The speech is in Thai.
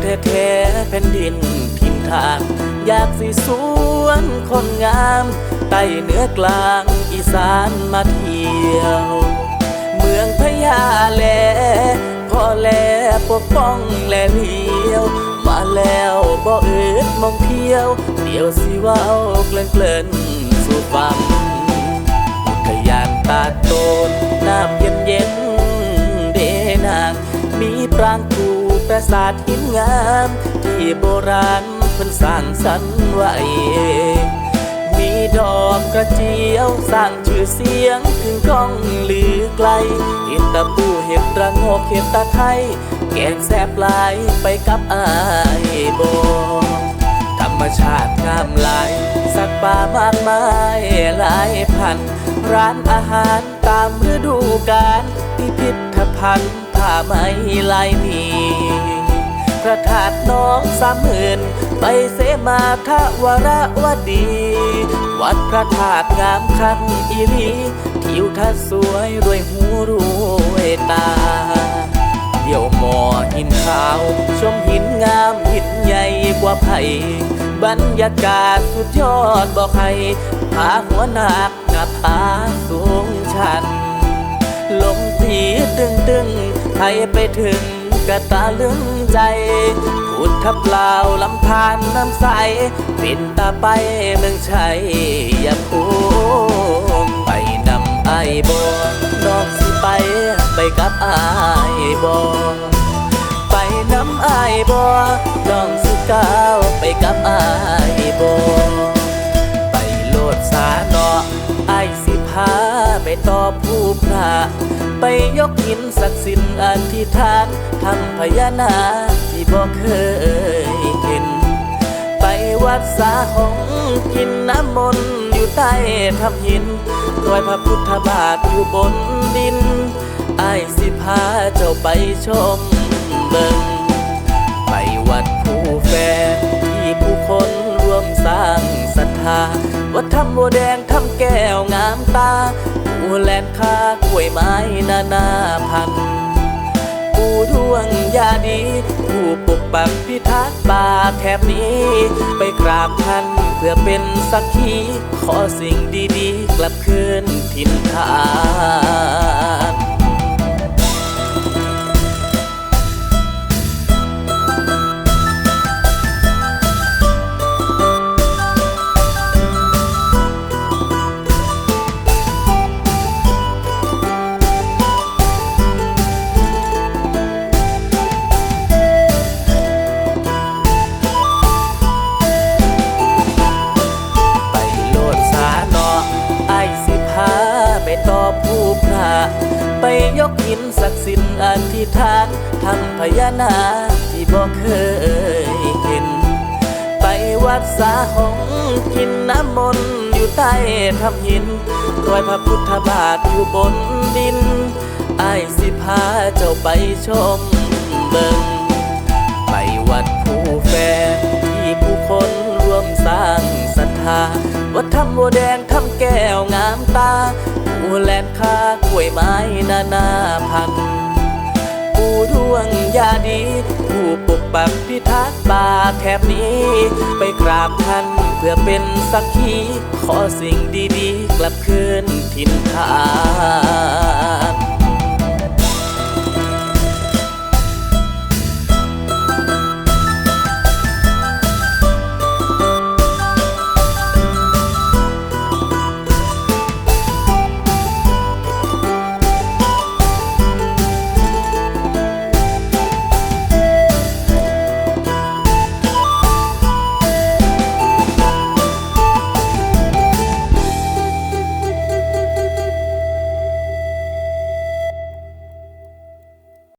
แท้ๆแผ่นดินทินทานอยากสิสวนคนงามใต้เหนือกลางอีสานมาเที่ยว เมืองพญาแลพ่อแลปกป้องแลเลี้ยว มาแล้วบ่อืดมองเที่ยว เดี๋ยวสิว้าเกลิ่นเกลิ่นสู่ฟังอุทยานตาโตนน้ำเย็นเย็นเดนางมีปรางกู ราสาทหินงาม ที่โบราณเพิ่นสร้างสรรค์ไว้ มีดอกกระเจียวสร้างชื่อเสียงถึงก้องลือไกลเห็ดตะปูเห็ดระงกเห็ดตะไคร้แกงแซบลายไปกับอายบอธรรมชาติงามหลาย สัตว์ป่ามากมายหลายพัน ร้านอาหารตามฤดูกาลพิพิธภัณฑ์ ผ้าไหมลายมีพระธาตุน้องสามหมื่นไปเสมาทวรวดี วัดพระธาตุงามคันอีหลีทิวทัศน์สวยรวยหูรวยตา เดี่ยวหมอหินขาว ชมหินงามหินใหญ่กว่าไผ่บรรยากาศสุดยอดบอกให้ผาหัวหนักหน้าผาสูงชัน ลมตีตึงตึง ๆให้ไปถึงกะตาลึงใจพูดทับลาลำธารน้ำใส ปินตาไปเมืองชัยอย่าพูมไปนำไอ้บอนอกสิไปไปกับไอ้บอไปน้ำอายบอน้องสิก้าวไปกับไอายบอไปโลดสาเนาะไอายสิพาไปต่อผู้พระ ไปยกหินศักดิ์สิทธิ์อธิษฐานทำพญานาคที่บ่เคยเห็น ไปวัดสาหงกินน้ำมนต์อยู่ใต้ทำหินรอยพระพุทธบาทอยู่บนดินไอายสิพาเจ้าไปชมเบิงไปวัดผู้แฟที่ แลนค้ากล้วยไม้นานาพันปูดวงยาดี ผู้ปกปักพิทักษ์ป่าแถบนี้ ไปกราบท่านเพื่อเป็นสักขี ขอสิ่งดีๆ กลับคืนถิ่นฐาน พระ ไปยกหินศักดิ์สิทธิ์อธิษฐานทำพญานาคที่บ่เคยเห็น ไปวัดสาหงกินน้ำมนต์อยู่ใต้ทำหินรอยพระพุทธบาทอยู่บนดินไอายสิพาเจ้าไปชมเบิงไปวัดผู้แฟที่ผู้คนร่วมสร้างศรัทธาวัดทำบัวแดงทำแก้วงามตา แลนค้ากล้วยไม้นานาพันธุ์ผู้ดวงยาดี ผู้ปกปักพิทักษ์ป่าแถบนี้ ไปกราบท่านเพื่อเป็นสักขี ขอสิ่งดีๆ กลับคืนถิ่นฐาน